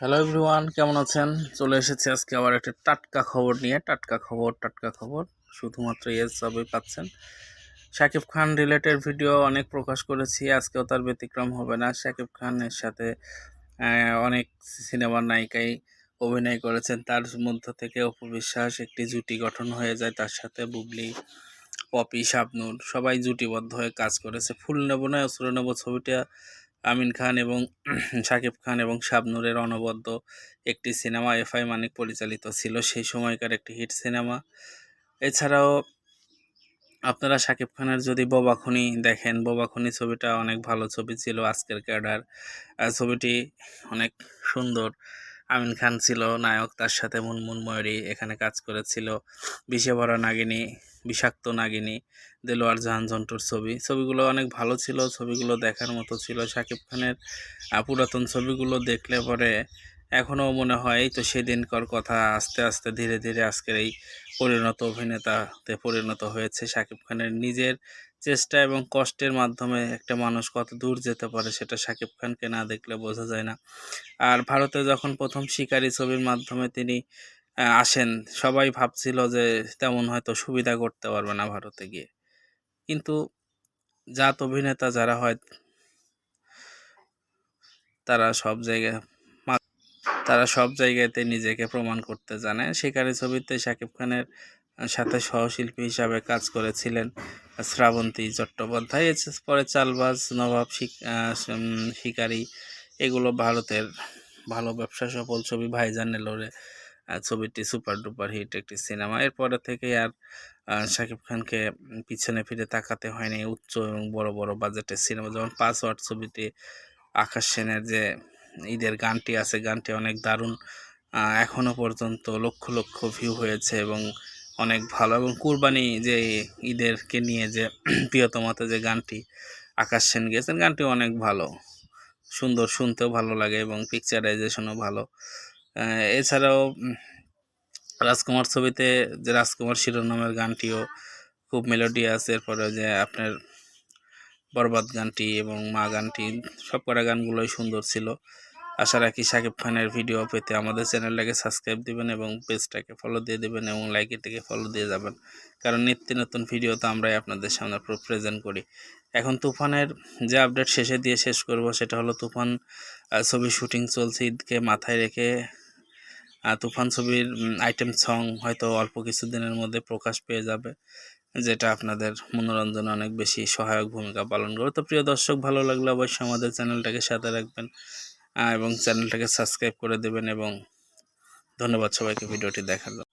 Hello everyone কেমন আছেন? চলে এসেছি আজকে আবার একটা টাটকা খবর নিয়ে। টাটকা খবর টাটকা খবর, শুধুমাত্র এস সবই পাচ্ছেন। শাকিব খান রিলেটেড ভিডিও অনেক প্রকাশ করেছি, আজকেও তার ব্যতিক্রম হবে না। শাকিব খানের সাথে অনেক সিনেমার নায়িকাই অভিনয় করেছেন। তার মধ্য থেকে অপবিশ্বাস, একটি জুটি গঠন হয়ে যায়। তার সাথে বুবলি, পপি, শাবনূর, সবাই জুটিবদ্ধ হয়ে কাজ করেছে। ফুল নেব না অস্ত্র নেব ছবিটা আমিন খান এবং শাকিব খান এবং শাবনুরের অনবদ্য একটি সিনেমা এফআই মানিক পরিচালিত ছিল সেই সময়কার একটি হিট সিনেমা। এছাড়াও আপনারা শাকিব খানের যদি বোবাখনি দেখেন বোবাখনি ছবিটা অনেক ভালো ছবি ছিল আজকের ক্যাডার। ছবিটি অনেক সুন্দর। আমিন খান ছিল নায়ক, তার সাথে মুনমুন ময়ূরী এখানে কাজ করেছিল। বিষে ভরা নাগিনী, বিষাক্ত নাগিনী, দেলোয়ার জাহান জন্টুর ছবি। ছবিগুলো অনেক ভালো ছিল, ছবিগুলো দেখার মতো ছিল। শাকিব খানের পুরাতন ছবিগুলো দেখলে পরে এখনও মনে হয় তো সেদিনকার কথা আস্তে আস্তে ধীরে ধীরে আজকের এই পরিণত অভিনেতাতে পরিণত হয়েছে শাকিব খানের নিজের চেষ্টা এবং কষ্টের মাধ্যমে একটা মানুষ কত দূর যেতে পারে সেটা শাকিব খানকে না দেখলে বোঝা যায় না। আর ভারতে যখন প্রথম শিকারী ছবির মাধ্যমে তিনি আসেন, সবাই ভাবছিল যে তেমন হয়তো সুবিধা করতে পারবে না ভারতে গিয়ে। কিন্তু জাত অভিনেতা যারা হয়, তারা সব জায়গায় তারা সব জায়গাতে নিজেকে প্রমাণ করতে জানে। শিকারী ছবিতে শাকিব খানের সাথে সহশিল্পী হিসাবে কাজ করেছিলেন শ্রাবন্তী চট্টোপাধ্যায়। পরে চালবাজ, নবাব শিকারী, এগুলো ভারতের ভালো ব্যবসা সফল ছবি ভাইজান নেলোরে ছবিটি সুপার ডুপার হিট একটি সিনেমা। এরপরে থেকে আর শাকিব খানকে পিছনে ফিরে তাকাতে হয়নি উচ্চ এবং বড় বড় বাজেটের সিনেমা। যেমন পাসওয়ার্ড ছবিটি আকাশ সেনের যে ঈদের গানটি আছে, গানটি অনেক দারুণ এখনও পর্যন্ত লক্ষ লক্ষ ভিউ হয়েছে এবং অনেক ভালো এবং কুরবানি যে ঈদেরকে নিয়ে যে প্রিয়তমাতে যে গানটি, আকাশ সেন গেয়েছেন, গানটি অনেক ভালো। সুন্দর শুনতেও ভালো লাগে এবং পিকচারাইজেশনও ভালো। এছাড়াও রাজকুমার ছবিতে যে রাজকুমার শিরোনামের গানটিও খুব মেলোডিয়াস এরপরে যে আপনার বরবাদ গানটি এবং মা গানটি, সব কটা গানগুলোই সুন্দর ছিল। আশা রাখি শাকিব খানের ভিডিও পেতে আমাদের চ্যানেলটাকে সাবস্ক্রাইব দিবেন এবং পেজটাকে ফলো দিয়ে দেবেন এবং লাইকের থেকে ফলো দিয়ে যাবেন। কারণ নিত্য নতুন ভিডিও তো আমরাই আপনাদের সামনে প্রেজেন্ট করি। এখন তুফানের যে আপডেট শেষে দিয়ে শেষ করব সেটা হলো তুফান ছবির শুটিং চলছে ঈদকে মাথায় রেখে। তুফান ছবির আইটেম সং হয়তো অল্প কিছুদিনের মধ্যে প্রকাশ পেয়ে যাবে। যেটা আপনাদের মনোরঞ্জনে অনেক বেশি সহায়ক ভূমিকা পালন করে। তো প্রিয় দর্শক, ভালো লাগলে অবশ্যই আমাদের চ্যানেলটাকে সাথে রাখবেন এবং চ্যানেলটাকে সাবস্ক্রাইব করে দেবেন, এবং ধন্যবাদ সবাইকে ভিডিওটি দেখার জন্য।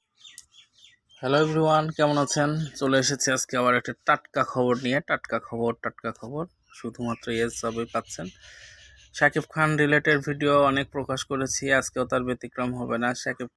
হ্যালো এভরিওয়ান কেমন আছেন? চলে এসেছি আজকে আবার একটা টাটকা খবর নিয়ে। টাটকা খবর টাটকা খবর, শুধুমাত্র এস সবই পাচ্ছেন। শাকিব খান রিলেটেড ভিডিও অনেক প্রকাশ করেছি, আজকেও তার ব্যতিক্রম হবে না। শাকিব